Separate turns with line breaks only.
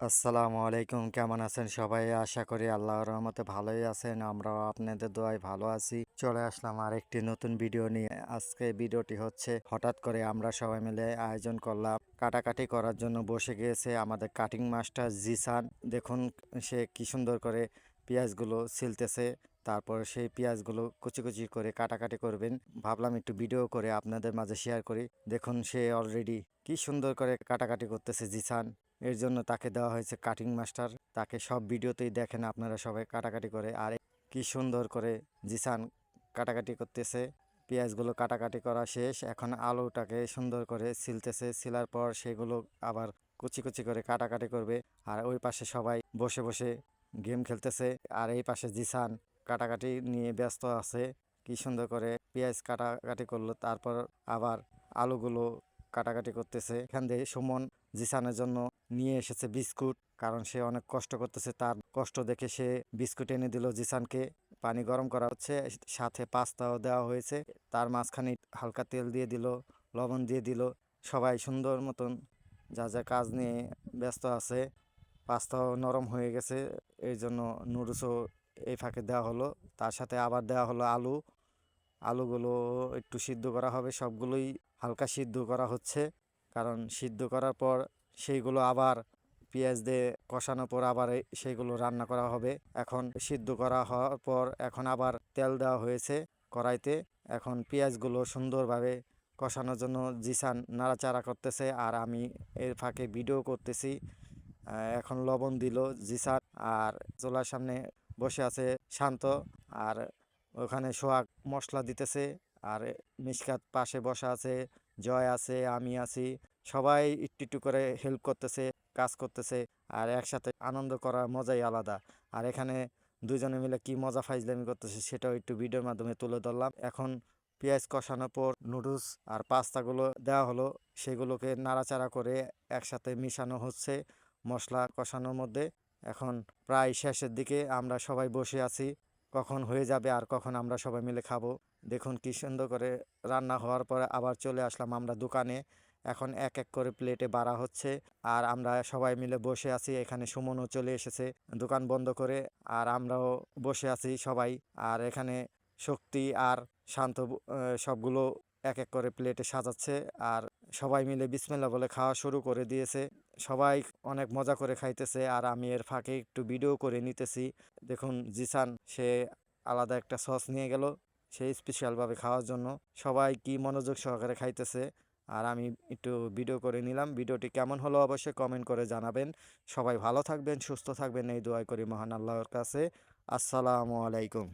আসসালামু আলাইকুম। কেমন আছেন সবাই? আশা করি আল্লাহর রহমতে ভালোই আছেন। আমরাও আপনাদের দোয়ায় ভালো আছি। চলে আসলাম আর একটি নতুন ভিডিও নিয়ে। আজকে ভিডিওটি হচ্ছে হঠাৎ করে আমরা সবাই মিলে আয়োজন করলাম কাটাকাটি করার জন্য। বসে গিয়েছে আমাদের কাটিং মাস্টার জিসান। দেখুন সে কি সুন্দর করে পেঁয়াজগুলো ছিলতেছে। তারপর সেই পেঁয়াজগুলো কুচি কুচি করে কাটাকাটি করবেন। ভাবলাম একটু ভিডিও করে আপনাদের মাঝে শেয়ার করি। দেখুন, সে অলরেডি কি সুন্দর করে কাটাকাটি করতেছে জিসান। এর জন্য তাকে দেওয়া হয়েছে কাটিং মাস্টার তাকে সব ভিডিওতেই দেখেন আপনারা সবাই কাটাকাটি করে। আর কি সুন্দর করে জিসান কাটাকাটি করতেছে। পেঁয়াজগুলো কাটাকাটি করা শেষ। এখন আলুটাকে সুন্দর করে ছিলতেছে ছিলার পর সেগুলো আবার কুচি কুচি করে কাটাকাটি করবে। আর ওই পাশে সবাই বসে বসে গেম খেলতেছে। আর এই পাশে জিসান কাটাকাটি নিয়ে ব্যস্ত আছে। কি সুন্দর করে পেঁয়াজ কাটাকাটি করল, তারপর আবার আলুগুলো কাটাকাটি করতেছে। এখান থেকে সুমন জিসানের জন্য নিয়ে এসেছে বিস্কুট, কারণ সে অনেক কষ্ট করতেছে। তার কষ্ট দেখে সে বিস্কুট এনে দিল জিসানকে। পানি গরম করা হচ্ছে, সাথে পাস্তাও দেওয়া হয়েছে। তার মাঝখানে হালকা তেল দিয়ে দিল, লবণ দিয়ে দিল। সবাই সুন্দর মতন যা যা কাজ নিয়ে ব্যস্ত আছে। পাস্তাও নরম হয়ে গেছে এই জন্য নুডলসও এই ফাঁকে দেওয়া হলো। তার সাথে আবার দেওয়া হলো আলু। আলুগুলো একটু সিদ্ধ করা হবে। সবগুলোই হালকা সিদ্ধ করা হচ্ছে। কারণ সিদ্ধ করার পর সেইগুলো আবার পেঁয়াজ দিয়ে কষানোর পর আবার সেইগুলো রান্না করা হবে। এখন সিদ্ধ করা হওয়ার পর এখন আবার তেল দেওয়া হয়েছে কড়াইতে। এখন পেঁয়াজগুলো সুন্দরভাবে কষানোর জন্য জিসান নাড়াচাড়া করতেছে আর আমি এর ফাঁকে ভিডিও করতেছি। এখন লবণ দিল জিসান আর চোলার সামনে বসে আছে শান্ত আর ওখানে সোহাগ মশলা দিতেছে আর মিসকাত পাশে বসা আছে, জয় আছে, আমি আছি। সবাই একটু একটু করে হেল্প করতেছে, কাজ করতেছে আর একসাথে আনন্দ করার মজাই আলাদা। আর এখানে দুজনে মিলে কি মজা ফাইজলামি করতেছে সেটাও একটু ভিডিওর মাধ্যমে তুলে ধরলাম। এখন পেঁয়াজ কষানোর পর নুডলস আর পাস্তাগুলো দেওয়া হলো। সেগুলোকে নাড়াচাড়া করে একসাথে মিশানো হচ্ছে মশলা কষানোর মধ্যে। এখন প্রায় শেষের দিকে আমরা সবাই বসে আছি, কখন হয়ে যাবে আর কখন আমরা সবাই মিলে খাব। দেখুন কি সুন্দর করে রান্না হওয়ার পরে আবার চলে আসলাম আমরা দোকানে। এখন এক এক করে প্লেটে বাড়া হচ্ছে আর আমরা সবাই মিলে বসে আছি, এখানে সুমনও চলে এসেছে দোকান বন্ধ করে আর আমরাও বসে আছি সবাই। আর এখানে শক্তি আর শান্ত সবগুলো এক এক করে প্লেটে সাজাচ্ছে আর সবাই মিলে বিসমিল্লা বলে খাওয়া শুরু করে দিয়েছে। সবাই অনেক মজা করে খাইতেছে আর আমি এর ফাঁকে একটু ভিডিও করে নিতেছি। দেখুন, জিসান, সে আলাদা একটা সস নিয়ে গেল সেই স্পেশালভাবে খাওয়ার জন্য। সবাই কি মনোযোগ সহকারে খাইতেছে আর আমি একটু ভিডিও করে নিলাম। ভিডিওটি কেমন হলো অবশ্যই কমেন্ট করে জানাবেন। সবাই ভালো থাকবেন, সুস্থ থাকবেন, এই দোয়াই করি মহান আল্লাহর কাছে। আসসালামু আলাইকুম।